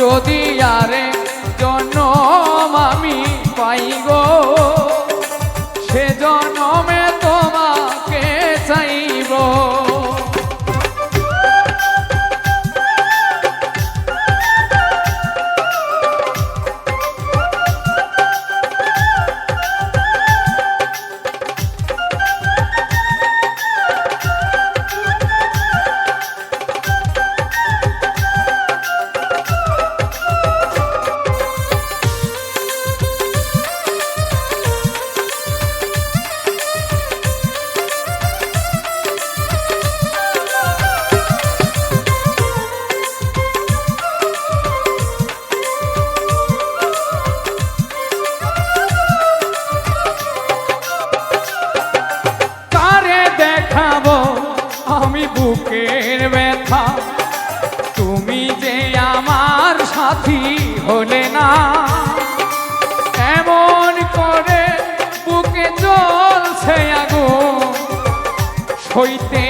যদি আরেক বুকের ব্যথা। তুমি যে আমার সাথী হলে না। এমন করে বুকে চলছে আগুন। সইতে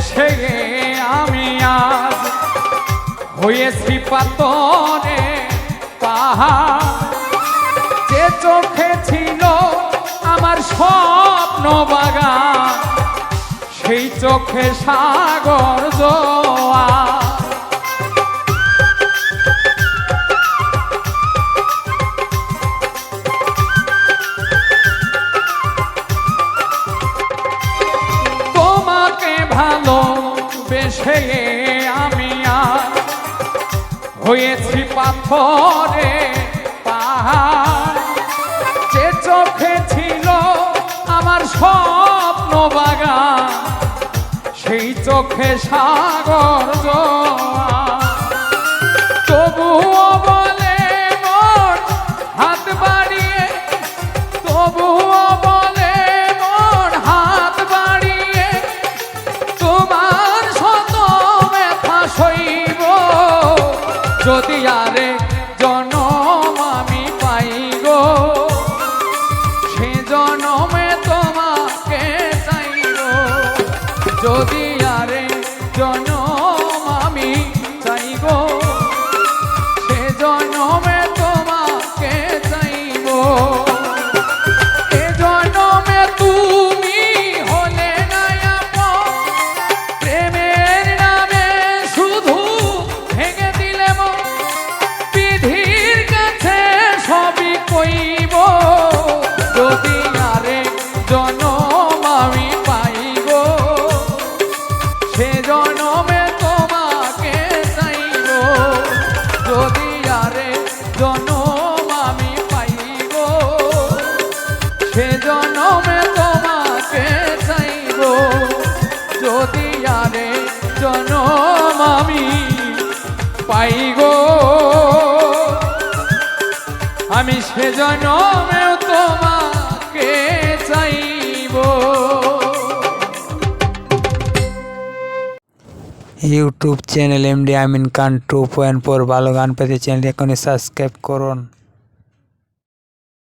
বেসে আমি আজ হয়েছি পাতনে পাহাড়। যে চোখে ছিল আমার স্বপ্ন বাগান, সেই চোখে সাগর জোয়া বেশে আমি আর হয়েছি পাথরে যে চোখে ছিল আমার স্বপ্ন বাগান, সেই চোখে সাগর জোয়ার। সে জনমে তোমাকে যদি আরে জনম আমি পাইব। সে জনমে যদি আরে জনম আমি আমি সে YouTube channel MD Amin Khan two point four ভালো গান পেতে চ্যানেলটি এখনই সাবস্ক্রাইব করুন।